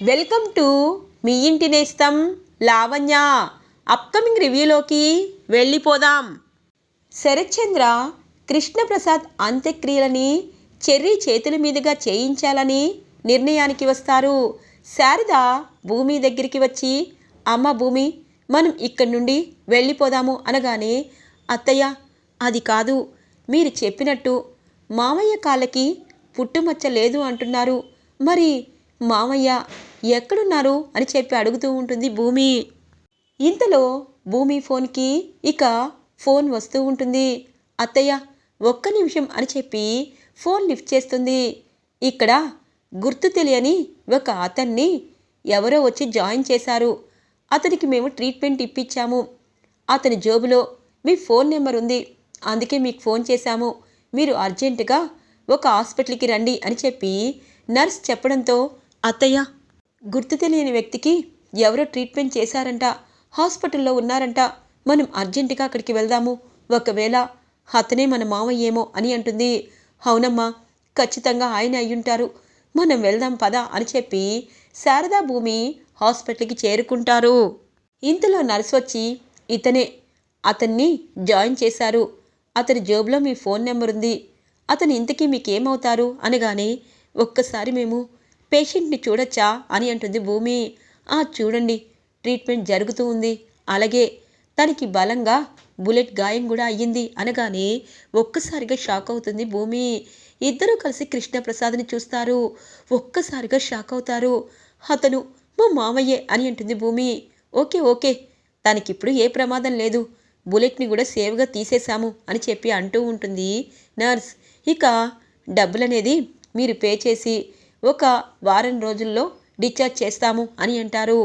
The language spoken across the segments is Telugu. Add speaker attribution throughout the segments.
Speaker 1: వెల్కమ్ టు మీ ఇంటి నేస్తం లావణ్య. అప్కమింగ్ రివ్యూలోకి వెళ్ళిపోదాం. శరత్చంద్ర కృష్ణప్రసాద్ అంత్యక్రియలని చెర్రీ చేతుల మీదుగా చేయించాలని నిర్ణయానికి వస్తారు. శారద భూమి దగ్గరికి వచ్చి అమ్మ భూమి మనం ఇక్కడి నుండి వెళ్ళిపోదాము అనగానే అత్తయ్య అది కాదు మీరు చెప్పినట్టు మామయ్య కాళ్ళకి పుట్టుమచ్చ లేదు అంటున్నారు. మరి మామయ్య ఎక్కడున్నారు? అని చెప్పి అడుగుతూ ఉంటుంది భూమి. ఇంతలో భూమి ఫోన్కి ఇక ఫోన్ వస్తూ ఉంటుంది. అత్తయ్య ఒక్క నిమిషం అని చెప్పి ఫోన్ లిఫ్ట్ చేస్తుంది. ఇక్కడ గుర్తు తెలియని ఒక అతన్ని ఎవరో వచ్చి జాయిన్ చేశారు. అతనికి మేము ట్రీట్మెంట్ ఇప్పించాము. అతని జోబులో మీ ఫోన్ నెంబర్ ఉంది. అందుకే మీకు ఫోన్ చేశాము. మీరు అర్జెంటుగా ఒక హాస్పిటల్కి రండి అని చెప్పి నర్స్ చెప్పడంతో అత్తయ్య గుర్తు తెలియని వ్యక్తికి ఎవరో ట్రీట్మెంట్ చేశారంట హాస్పిటల్లో ఉన్నారంట. మనం అర్జెంటుగా అక్కడికి వెళ్దాము. ఒకవేళ అతనే మన మామయ్యేమో అని అంటుంది. అవునమ్మా ఖచ్చితంగా ఆయన అయ్యుంటారు. మనం వెళ్దాం పదా అని చెప్పి శారదా భూమి హాస్పిటల్కి చేరుకుంటారు. ఇంతలో నర్స్ వచ్చి ఇతనే అతన్ని జాయిన్ చేశారు. అతని జేబులో మీ ఫోన్ నెంబర్ ఉంది అతను ఇంతకీ మీకేమవుతారు? అనగానే ఒక్కసారి మేము పేషెంట్ని చూడొచ్చా అని అంటుంది భూమి. ఆ చూడండి ట్రీట్మెంట్ జరుగుతూ ఉంది. అలాగే తనకి బలంగా బుల్లెట్ గాయం కూడా అయ్యింది అనగానే ఒక్కసారిగా షాక్ అవుతుంది భూమి. ఇద్దరూ కలిసి కృష్ణప్రసాద్ని చూస్తారు. ఒక్కసారిగా షాక్ అవుతారు. అతను మా మామయ్యే అని అంటుంది భూమి. ఓకే ఓకే తనకిప్పుడు ఏ ప్రమాదం లేదు. బుల్లెట్ని కూడా సేవ్గా తీసేశాము అని చెప్పి అంటూ ఉంటుంది నర్స్. ఇక డబ్బులనేది మీరు పే చేసి ఒక వారం రోజుల్లో డిశ్చార్జ్ చేస్తాము అని అంటారు.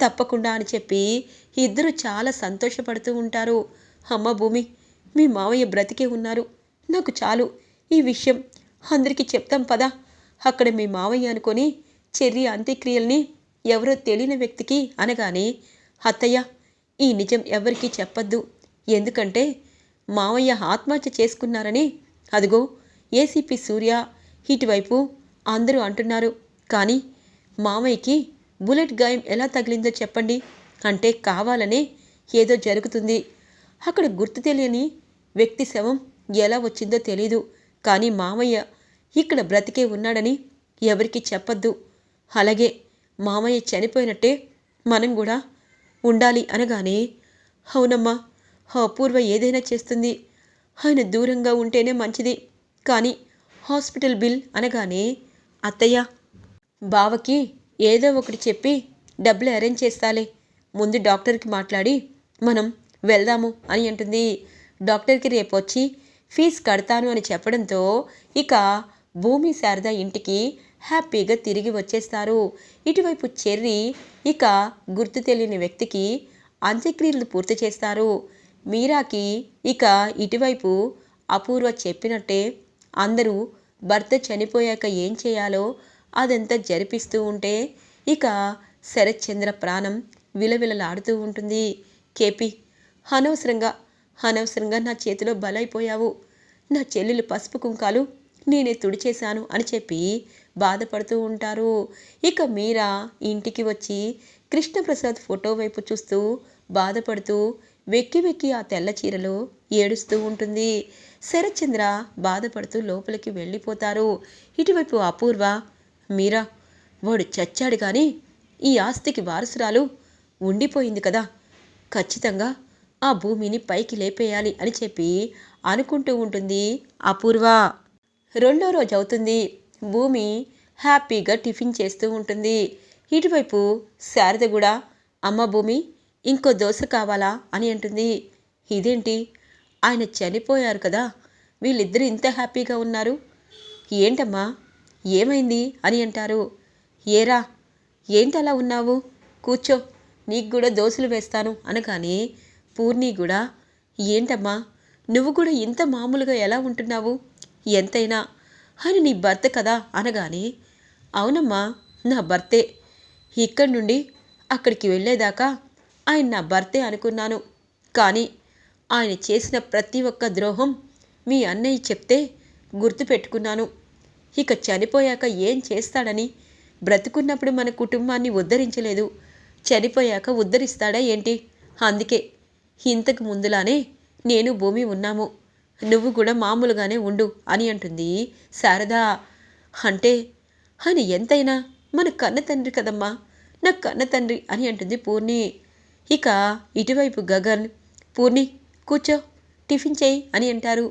Speaker 1: తప్పకుండా అని చెప్పి ఇద్దరు చాలా సంతోషపడుతూ ఉంటారు. అమ్మ భూమి మీ మావయ్య బ్రతికే ఉన్నారు. నాకు చాలు. ఈ విషయం అందరికీ చెప్తాం పదా? అక్కడ మీ మావయ్య అనుకొని చెర్రి అంత్యక్రియల్ని ఎవరో తెలియని వ్యక్తికి అనగానే అత్తయ్య ఈ నిజం ఎవరికీ చెప్పద్దు. ఎందుకంటే మావయ్య ఆత్మహత్య చేసుకున్నారని అదిగో ఏసీపీ సూర్య ఇటువైపు అందరూ అంటున్నారు. కానీ మామయ్యకి బుల్లెట్ గాయం ఎలా తగిలిందో చెప్పండి. అంటే కావాలనే ఏదో జరుగుతుంది. అక్కడ గుర్తు తెలియని వ్యక్తి శవం ఎలా వచ్చిందో తెలీదు. కానీ మామయ్య ఇక్కడ బ్రతికే ఉన్నాడని ఎవరికి చెప్పద్దు. అలాగే మామయ్య చనిపోయినట్టే మనం కూడా ఉండాలి అనగానే అవునమ్మా అపూర్వ ఏదైనా చేస్తుంది. ఆయన దూరంగా ఉంటేనే మంచిది. కానీ హాస్పిటల్ బిల్ అనగానే అత్తయ్య బావకి ఏదో ఒకటి చెప్పి డబ్బులు అరేంజ్ చేస్తాలే. ముందు డాక్టర్కి మాట్లాడి మనం వెళ్దాము అని అంటుంది. డాక్టర్కి రేపు వచ్చి ఫీజు కడతాను అని చెప్పడంతో ఇక భూమి శారద ఇంటికి హ్యాపీగా తిరిగి వచ్చేస్తారు. ఇటువైపు చెర్రి ఇక గుర్తు తెలియని వ్యక్తికి అంత్యక్రియలు పూర్తి చేస్తారు. మీరాకి ఇక ఇటువైపు అపూర్వ చెప్పినట్టే అందరూ భర్త చనిపోయాక ఏం చేయాలో అదంతా జరిపిస్తూ ఉంటే ఇక శరత్చంద్ర ప్రాణం విలవిలలాడుతూ ఉంటుంది. కేపీ అనవసరంగా అనవసరంగా నా చేతిలో బలైపోయావు. నా చెల్లెలు పసుపు కుంకాలు నేనే తుడిచేశాను అని చెప్పి బాధపడుతూ ఉంటారు. ఇక మీరా ఇంటికి వచ్చి కృష్ణప్రసాద్ ఫోటో వైపు చూస్తూ బాధపడుతూ వెక్కి వెక్కి ఆ తెల్ల చీరలో ఏడుస్తూ ఉంటుంది. శరత్చంద్ర బాధపడుతూ లోపలికి వెళ్ళిపోతారు. ఇటువైపు అపూర్వ మీరా వాడు చచ్చాడు కానీ ఈ ఆస్తికి వారసురాలు ఉండిపోయింది కదా. ఖచ్చితంగా ఆ భూమిని పైకి లేపేయాలి అని చెప్పి అనుకుంటూ ఉంటుంది అపూర్వ. రెండో రోజు అవుతుంది. భూమి హ్యాపీగా టిఫిన్ చేస్తూ ఉంటుంది. ఇటువైపు శారద కూడా అమ్మ భూమి ఇంకో దోశ కావాలా అని అంటుంది. ఇదేంటి? ఆయన చనిపోయారు కదా. వీళ్ళిద్దరూ ఇంత హ్యాపీగా ఉన్నారు. ఏంటమ్మా? ఏమైంది? అని అంటారు. ఏరా? ఏంటి అలా ఉన్నావు? కూర్చో. నీకు కూడా దోశలు వేస్తాను అనగానే పూర్ణి కూడా ఏంటమ్మా? నువ్వు కూడా ఇంత మామూలుగా ఎలా ఉంటున్నావు? ఎంతైనా. అని నీ భర్త కదా అనగానే అవునమ్మా నా భర్తే. ఇక్కడి నుండి అక్కడికి వెళ్ళేదాకా ఆయన నా భర్తే అనుకున్నాను. కానీ ఆయన చేసిన ప్రతి ఒక్క ద్రోహం మీ అన్నయ్య చెప్తే గుర్తుపెట్టుకున్నాను. ఇక చనిపోయాక ఏం చేస్తాడని బ్రతుకున్నప్పుడు మన కుటుంబాన్ని ఉద్ధరించలేదు. చనిపోయాక ఉద్ధరిస్తాడా ఏంటి? అందుకే ఇంతకు ముందులానే నేను భూమి ఉన్నాము. నువ్వు కూడా మామూలుగానే ఉండు అని అంటుంది శారదా. అంటే అని ఎంతైనా మన కన్న తండ్రి కదమ్మా. నా కన్న తండ్రి అని అంటుంది పూర్ణి. ఇక ఇటువైపు గగన్ పూర్ణి కూర్చో టిఫిన్ చేయి అని అంటారు.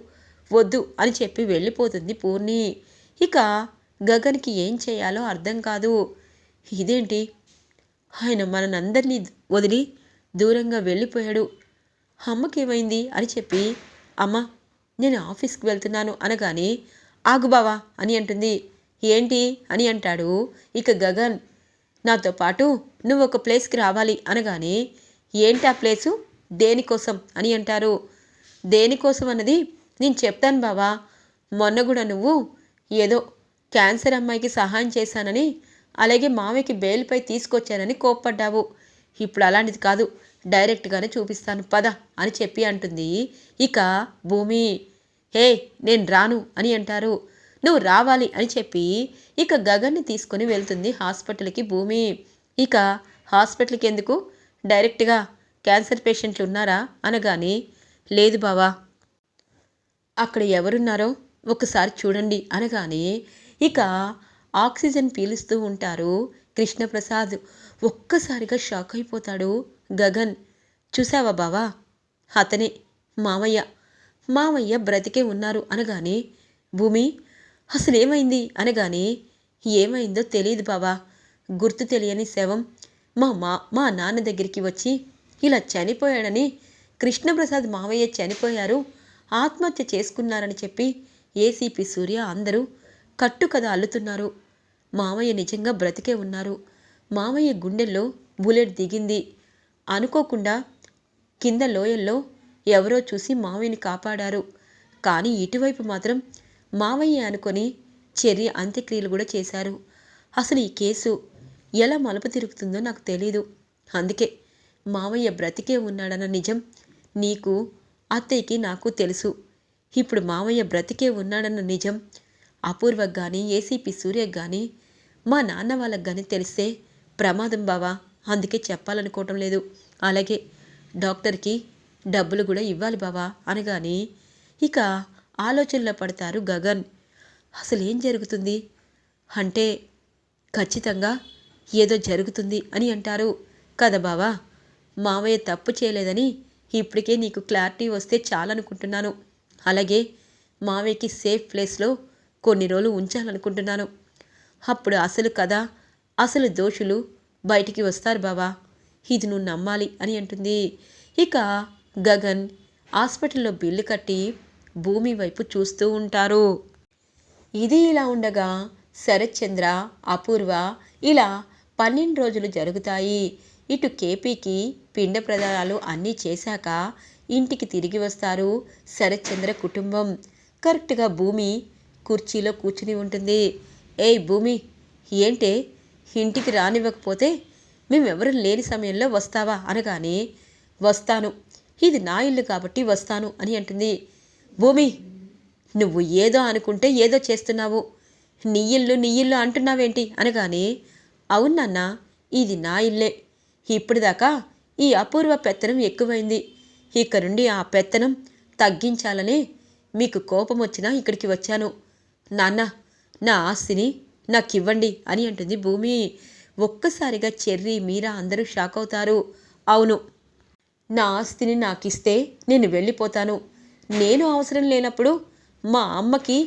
Speaker 1: వద్దు అని చెప్పి వెళ్ళిపోతుంది పూర్ణి. ఇక గగన్కి ఏం చేయాలో అర్థం కాదు. ఇదేంటి? ఆయన మనందరినీ వదిలి దూరంగా వెళ్ళిపోయాడు. అమ్మకేమైంది అని చెప్పి అమ్మ నేను ఆఫీస్కి వెళ్తున్నాను అనగానే ఆగు బావా అని అంటుంది. ఏంటి అని అంటాడు. ఇక గగన్ నాతో పాటు నువ్వు ఒక ప్లేస్కి రావాలి అనగానే ఏంటి ఆ ప్లేసు? దేనికోసం అని అంటారు. దేనికోసం అన్నది నేను చెప్తాను బావా. మొన్న కూడా నువ్వు ఏదో క్యాన్సర్ అమ్మాయికి సహాయం చేశానని అలాగే మామయ్యకి బెయిల్పై తీసుకొచ్చానని కోప్పడ్డావు. ఇప్పుడు అలాంటిది కాదు. డైరెక్ట్గానే చూపిస్తాను. పద అని చెప్పి అంటుంది. ఇక భూమి హే నేను రాను అని అంటారు. నువ్వు రావాలి అని చెప్పి ఇక గగన్ని తీసుకొని వెళ్తుంది హాస్పిటల్కి భూమి. ఇక హాస్పిటల్కి ఎందుకు? డైరెక్ట్గా క్యాన్సర్ పేషెంట్లు ఉన్నారా అనగానే లేదు బావా. అక్కడ ఎవరున్నారో ఒకసారి చూడండి అనగానే ఇక ఆక్సిజన్ పీలుస్తూ ఉంటారు కృష్ణప్రసాద్. ఒక్కసారిగా షాక్ అయిపోతాడు గగన్. చూసావా బావా? అతనే మామయ్య. మామయ్య బ్రతికే ఉన్నారు అనగానే భూమి అసలు ఏమైంది అనగానే ఏమైందో తెలియదు బావా. గుర్తు తెలియని శవం మా మా మా నాన్న దగ్గరికి వచ్చి ఇలా చనిపోయాడని కృష్ణప్రసాద్ మావయ్య చనిపోయారు ఆత్మహత్య చేసుకున్నారని చెప్పి ఏసీపీ సూర్య అందరూ కట్టు కథ అల్లుతున్నారు. మామయ్య నిజంగా బ్రతికే ఉన్నారు. మామయ్య గుండెల్లో బుల్లెట్ దిగింది. అనుకోకుండా కింద లోయల్లో ఎవరో చూసి మావయ్యని కాపాడారు. కానీ ఇటువైపు మాత్రం మావయ్య అనుకొని చర్య అంత్యక్రియలు కూడా చేశారు. అసలు ఈ కేసు ఎలా మలుపు తిరుగుతుందో నాకు తెలీదు. అందుకే మావయ్య బ్రతికే ఉన్నాడన్న నిజం నీకు అత్తయ్యకి నాకు తెలుసు. ఇప్పుడు మావయ్య బ్రతికే ఉన్నాడన్న నిజం అపూర్వకు కానీ ఏసీపీ సూర్యకు కానీ మా నాన్న వాళ్ళకి కానీ తెలిస్తే ప్రమాదం బావా. అందుకే చెప్పాలనుకోవటం లేదు. అలాగే డాక్టర్కి డబ్బులు కూడా ఇవ్వాలి బావా అనగానే ఇక ఆలోచనలో పడతారు గగన్. అసలు ఏం జరుగుతుంది? అంటే ఖచ్చితంగా ఏదో జరుగుతుంది అని అంటారు. కదా బావా? మావయ్య తప్పు చేయలేదని ఇప్పటికే నీకు క్లారిటీ వస్తే చాలనుకుంటున్నాను. అలాగే మావయ్యకి సేఫ్ ప్లేస్లో కొన్ని రోజులు ఉంచాలనుకుంటున్నాను. అప్పుడు అసలు కథ అసలు దోషులు బయటికి వస్తారు బావా? ఇది నువ్వు నమ్మాలి అని అంటుంది. ఇక గగన్ హాస్పిటల్లో బిల్లు కట్టి భూమి వైపు చూస్తూ ఉంటారు. ఇది ఇలా ఉండగా శరత్చంద్ర అపూర్వ ఇలా పన్నెండు రోజులు జరుగుతాయి. ఇటు కేపీకి పిండ ప్రదానాలు అన్నీ చేశాక ఇంటికి తిరిగి వస్తారు శరత్చంద్ర కుటుంబం. కరెక్ట్గా భూమి కుర్చీలో కూర్చుని ఉంటుంది. ఏయ్ భూమి ఏంటే? ఇంటికి రానివ్వకపోతే మేమెవరు లేని సమయంలో వస్తావా? అనగానే వస్తాను. ఇది నా ఇల్లు కాబట్టి వస్తాను అని అంటుంది. భూమి నువ్వు ఏదో అనుకుంటే ఏదో చేస్తున్నావు. నీ ఇల్లు నీ ఇల్లు అంటున్నావేంటి? అనగానే అవునన్న ఇది నా ఇల్లే. ఇప్పటిదాకా ఈ అపూర్వ పెత్తనం ఎక్కువైంది. ఇక నుండి ఆ పెత్తనం తగ్గించాలనే మీకు కోపం వచ్చినా ఇక్కడికి వచ్చాను. నాన్న నా ఆస్తిని నాకివ్వండి అని అంటుంది భూమి. ఒక్కసారిగా చెర్రీ మీరా అందరూ షాక్ అవుతారు అవును నా ఆస్తిని నాకిస్తే నేను వెళ్ళిపోతాను. నేను అవసరం లేనప్పుడు మా అమ్మకి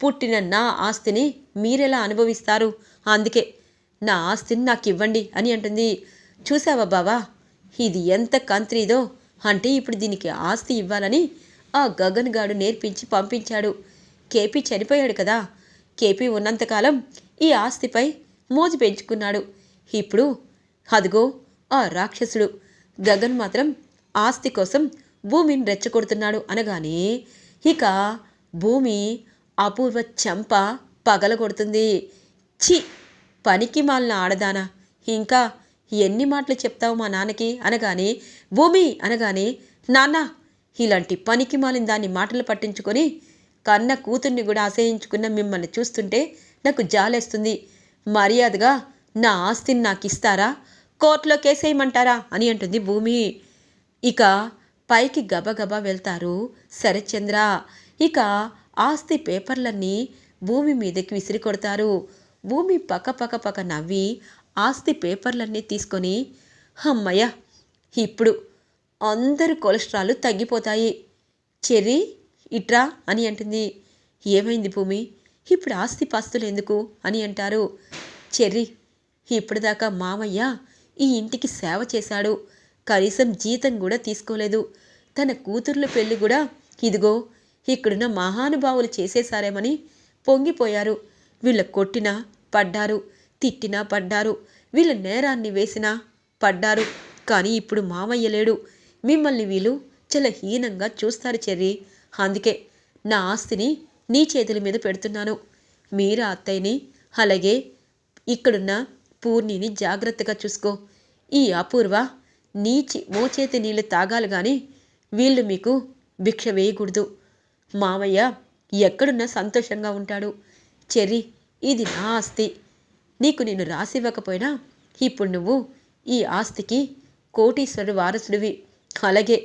Speaker 1: పుట్టిన నా ఆస్తిని మీరెలా అనుభవిస్తారు? అందుకే నా ఆస్తిని నాకు ఇవ్వండి అని అంటుంది. చూసావా బావా? ఇది ఎంత కంత్రీదో? అంటే ఇప్పుడు దీనికి ఆస్తి ఇవ్వాలని ఆ గగన్ గాడు నేర్పించి పంపించాడు. కేపీ చనిపోయాడు కదా. కేపీ ఉన్నంతకాలం ఈ ఆస్తిపై మోజు పెంచుకున్నాడు. ఇప్పుడు అదిగో ఆ రాక్షసుడు. గగన్ మాత్రం ఆస్తి కోసం భూమిని రెచ్చగొడుతున్నాడు అనగానే ఇక భూమి అపూర్వ చెంప పగలగొడుతుంది. చి పనికి మాలిన ఆడదానా? ఇంకా ఎన్ని మాటలు చెప్తావు మా నాన్నకి? అనగానే భూమి! అనగానే నాన్న! ఇలాంటి పనికి మాలిన దాన్ని మాటలు పట్టించుకొని కన్న కూతుర్ని కూడా ఆశయించుకున్న మిమ్మల్ని చూస్తుంటే నాకు జాలేస్తుంది. మర్యాదగా నా ఆస్తిని నాకు ఇస్తారా? కోర్టులో కేసేయమంటారా అని అంటుంది భూమి. ఇక పైకి గబగబా వెళ్తారు శరత్చంద్ర. ఇక ఆస్తి పేపర్లన్నీ భూమి మీదకి విసిరి కొడతారు భూమి పక్క పక్క పక్క నవ్వి ఆస్తి పేపర్లన్నీ తీసుకొని అమ్మయ్య ఇప్పుడు అందరు కొలెస్ట్రాల్ తగ్గిపోతాయి. చెర్రీ ఇట్రా అని అంటుంది. ఏమైంది భూమి? ఇప్పుడు ఆస్తి పాస్తులు ఎందుకు? అని అంటారు. చెర్రీ ఇప్పటిదాకా మామయ్య ఈ ఇంటికి సేవ చేశాడు. కనీసం జీతం కూడా తీసుకోలేదు. తన కూతుర్ల పెళ్ళి కూడా ఇదిగో ఇక్కడున్న మహానుభావులు చేసేశారేమని పొంగిపోయారు. వీళ్ళ కొట్టినా పడ్డారు తిట్టినా పడ్డారు వీళ్ళ నేరాన్ని వేసినా పడ్డారు. కానీ ఇప్పుడు మామయ్య లేడు. మిమ్మల్ని వీళ్ళు చాలా హీనంగా చూస్తారు చెర్రీ. అందుకే నా ఆస్తిని నీ చేతుల మీద పెడుతున్నాను. మీరు అత్తయ్యని అలాగే ఇక్కడున్న పూర్ణిని జాగ్రత్తగా చూసుకో. ఈ అపూర్వ నీ చి మోచేతి నీళ్ళు తాగాలి కానీ వీళ్ళు మీకు భిక్ష వేయకూడదు. మామయ్య ఎక్కడున్నా సంతోషంగా ఉంటాడు. చెర్రీ ఇది నా ఆస్తి. నీకు నేను రాసివ్వకపోయినా ఇప్పుడు నువ్వు ఈ ఆస్తికి కోటీశ్వరుడు వారసుడివి. అలాగే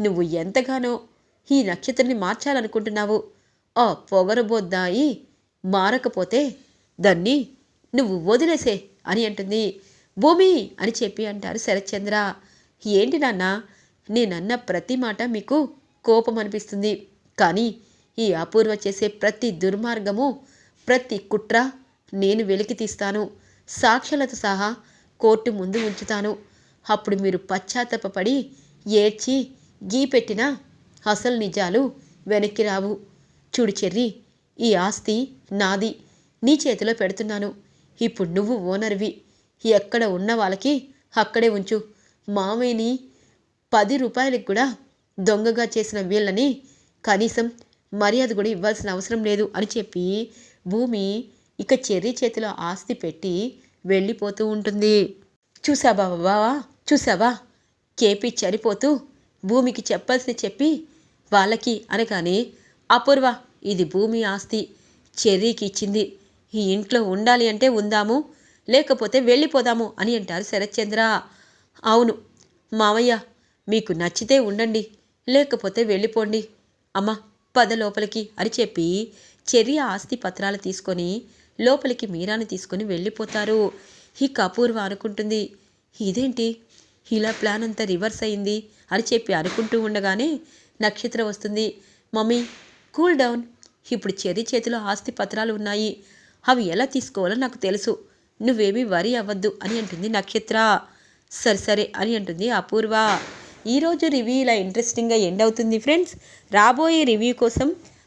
Speaker 1: నువ్వు ఎంతగానో ఈ నక్షత్రాన్ని మార్చాలనుకుంటున్నావు. ఆ పొగరబోద్దాయి మారకపోతే దాన్ని నువ్వు వదిలేసే అని అంటుంది. భూమి అని చెప్పి అంటారు శరత్చంద్ర. ఏంటి నాన్న నేనన్న ప్రతి మాట మీకు కోపం అనిపిస్తుంది కానీ ఈ అపూర్వ చేసే ప్రతి దుర్మార్గము ప్రతి కుట్ర నేను వెలికి తీస్తాను. సాక్ష్యాలతో సహా కోర్టు ముందు ఉంచుతాను. అప్పుడు మీరు పశ్చాత్తాపడి ఏడ్చి గీ పెట్టిన అసలు నిజాలు వెనక్కి రావు. చూడు చెర్రి ఈ ఆస్తి నాది. నీ చేతిలో పెడుతున్నాను. ఇప్పుడు నువ్వు ఓనర్వి. ఎక్కడ ఉన్న వాళ్ళకి అక్కడే ఉంచు. మామయ్యని పది రూపాయలకు కూడా దొంగగా చేసిన వీళ్ళని కనీసం మర్యాద కూడా ఇవ్వాల్సిన అవసరం లేదు అని చెప్పి భూమి ఇక చెర్రీ చేతిలో ఆస్తి పెట్టి వెళ్ళిపోతూ ఉంటుంది. చూసావా బావా? చూసావా కేపీ చనిపోతూ భూమికి చెప్పాల్సి చెప్పి వాళ్ళకి అనగానే అపూర్వ ఇది భూమి ఆస్తి. చెర్రీకి ఇచ్చింది. ఈ ఇంట్లో ఉండాలి అంటే ఉందాము లేకపోతే వెళ్ళిపోదాము అని అంటారు శరత్చంద్ర. అవును మావయ్య మీకు నచ్చితే ఉండండి లేకపోతే వెళ్ళిపోండి. అమ్మ పద లోపలికి అని చెప్పి చెర్రి ఆస్తి పత్రాలు తీసుకొని లోపలికి మీరాను తీసుకొని వెళ్ళిపోతారు. హిక్ అపూర్వ అనుకుంటుంది ఇదేంటి? ఇలా ప్లాన్ అంతా రివర్స్ అయింది అని చెప్పి అనుకుంటూ ఉండగానే నక్షత్రం వస్తుంది. Mummy cool down. ఇప్పుడు చెర్రి చేతిలో ఆస్తి పత్రాలు ఉన్నాయి. అవి ఎలా తీసుకోవాలో నాకు తెలుసు. నువ్వేమీ వరి అవ్వద్దు అని అంటుంది నక్షత్ర. సరే సరే అని అంటుంది అపూర్వ. ఈరోజు రివ్యూ ఇలా ఇంట్రెస్టింగ్గా ఎండ్ అవుతుంది ఫ్రెండ్స్ రాబోయే రివ్యూ కోసం